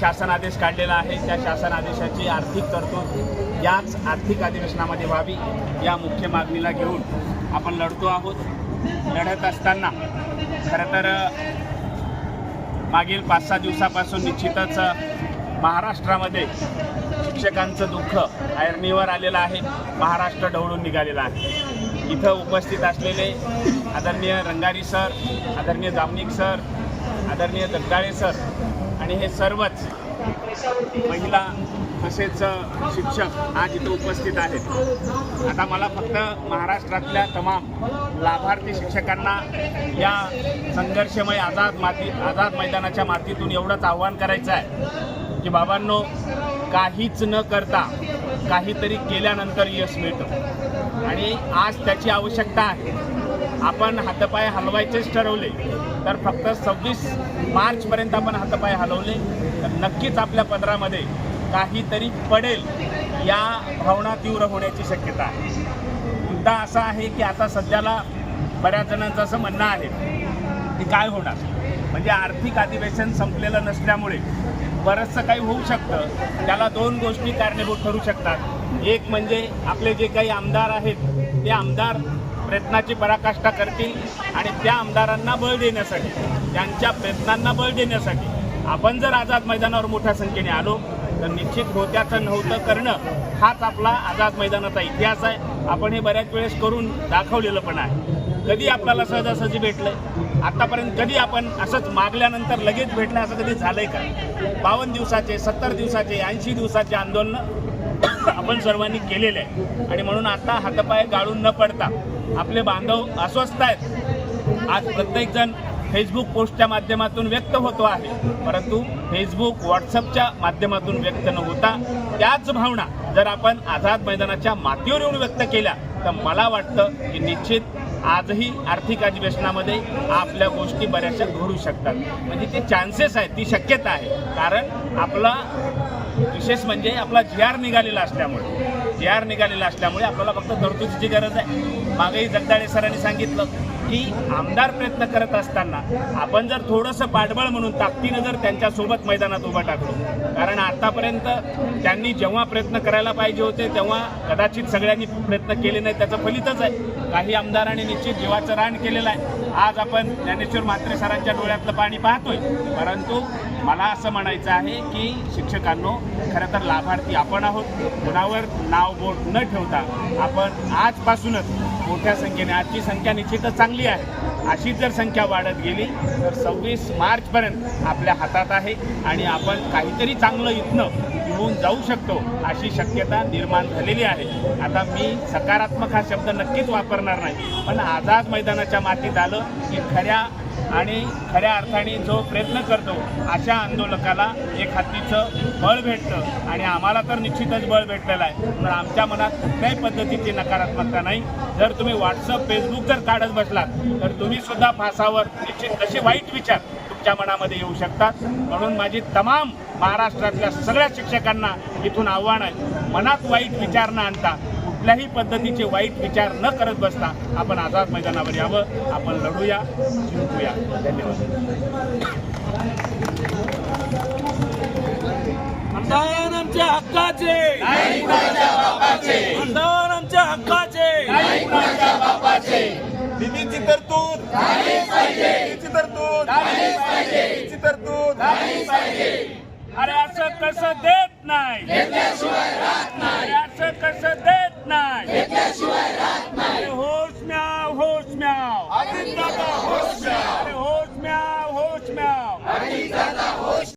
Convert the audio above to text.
शासन आदेश काढलेला आहे. त्या शासन आदेशाची आर्थिक तरतूद याच आर्थिक अधिवेशनामध्ये व्हावी या मुख्य मागणीला घेऊन आपण लढतो आहोत. लढत असताना खरं तर मागील पाच सहा दिवसापासून निश्चितच महाराष्ट्रामध्ये शिक्षकांचं दुःख ऐरणीवर आलेलं आहे. महाराष्ट्र ढवळून निघालेला आहे. इथं उपस्थित असलेले आदरणीय रंगारी सर आदरणीय जामनिक सर आदरणीय दगडाळे सर आणि हे सर्वच महिला तसेच शिक्षक आज इथं उपस्थित आहेत. आता मला फक्त महाराष्ट्रातल्या तमाम लाभार्थी शिक्षकांना या संघर्षमय आझाद माती आझाद मैदानाच्या मातीतून एवढंच आव्हान करायचं आहे की बाबांनो काहीच न करता काहीतरी केल्यानंतर यश मिळतं. आणि आज त्याची आवश्यकता आहे. आपण हातपाय हलवायचेच ठरवले तर फक्त सव्वीस मार्चपर्यंत आपण हातपाय हलवले. तर नक्कीच आपल्या पदरामध्ये काहीतरी पडेल या भावना तीव्र होण्याची शक्यता आहे. मुद्दा असा आहे की आता सध्याला बऱ्याच जणांचं असं म्हणणं आहे की काय होणार? म्हणजे आर्थिक अधिवेशन संपलेलं नसल्यामुळे बरंचसं काही होऊ शकतं. त्याला दोन गोष्टी कारणीभूत ठरू शकतात. एक म्हणजे आपले जे काही आमदार आहेत ते आमदार प्रयत्नाची पराकाष्ठा करतील आणि त्या आमदारांना बळ देण्यासाठी त्यांच्या प्रयत्नांना बळ देण्यासाठी आपण जर आझाद मैदानावर मोठ्या संख्येने आलो तर निश्चित होत्याचं नव्हतं करणं हाच आपला आझाद मैदानाचा इतिहास आहे. आपण हे बऱ्याच वेळेस करून दाखवलेलं पण आहे. कधी आपल्याला सहजासहजी भेटलं आत्तापर्यंत कधी आपण असंच मागल्यानंतर लगेच भेटलं असं कधी झालं आहे का? बावन्न दिवसाचे सत्तर दिवसाचे ऐंशी दिवसाचे आंदोलन आपण सर्वांनी केलेलं आहे. आणि म्हणून आता हातपाय गाळून न पडता आपले बांधव अस्वस्थ आहेत. आज प्रत्येकजण फेसबुक पोस्टच्या माध्यमातून व्यक्त होतो आहे. परंतु फेसबुक व्हॉट्सअपच्या माध्यमातून व्यक्त न होता त्याच भावना जर आपण आझाद मैदानाच्या मातीवर येऊन व्यक्त केल्या तर मला वाटतं की निश्चित आजही आर्थिक अधिवेशनामध्ये आपल्या गोष्टी बऱ्याचशा घडू शकतात. म्हणजे ते चान्सेस आहेत ती शक्यता आहे. कारण आपला विशेष म्हणजे आपला जी आर निघालेला असल्यामुळे. जी आर निघालेला असल्यामुळे आपल्याला फक्त तरतुदीची गरज आहे. मागेही जगदाळे सरांनी सांगितलं. की आमदार प्रयत्न करत असताना आपण जर थोडंसं पाठबळ म्हणून ताकदीनं जर त्यांच्यासोबत मैदानात उभं टाकलो. कारण आतापर्यंत त्यांनी जेव्हा प्रयत्न करायला पाहिजे होते तेव्हा कदाचित सगळ्यांनी प्रयत्न केले नाही त्याचं फलितच आहे. काही आमदारांनी निश्चित जीवाचं रान केलेलं आहे. आज आपण ज्ञानेश्वर म्हात्रे सरांच्या डोळ्यातलं पाणी पाहतोय. परंतु मला असं म्हणायचं आहे की शिक्षकांनो खरं तर लाभार्थी आपण आहोत. कुणावर नाव बोट न ठेवता आपण आजपासूनच मोठ्या संख्येने आजची संख्या निश्चितच चांगली आहे. अशीच जर संख्या वाढत गेली तर सव्वीस मार्चपर्यंत आपल्या हातात आहे आणि आपण काहीतरी चांगलं इथनं घेऊन जाऊ शकतो अशी शक्यता निर्माण झालेली आहे. आता मी सकारात्मक हा शब्द नक्कीच वापरणार नाही पण आझाद मैदानाच्या मातीत आलं की खऱ्या आणि खऱ्या अर्थाने जो प्रयत्न करतो अशा आंदोलकाला एक हत्तीचं बळ भेटतं. आणि आम्हाला तर निश्चितच बळ भेटलेलं आहे. पण आमच्या मनात कुठल्याही पद्धतीची नकारात्मकता नाही. जर तुम्ही व्हॉट्सअप फेसबुक जर काढत बसलात तर तुम्ही सुद्धा फासावर निश्चित असे वाईट विचार तुमच्या मनामध्ये येऊ शकतात. म्हणून माझी तमाम महाराष्ट्रातल्या सगळ्या शिक्षकांना इथून आव्हान आहे. मनात वाईट विचार न आणता कुठल्याही पद्धतीचे वाईट विचार न करत बसता आपण आझाद मैदानावर यावं. आपण लढूया जिंकूया. धन्यवाद. आमच्या हक्काचे. मतदान आमच्या हक्काचे. निधीची तरतूद. निधीची तरतूद. निधीची तरतूद. अरे असं कसं देत नाही. असं कसं देत नाही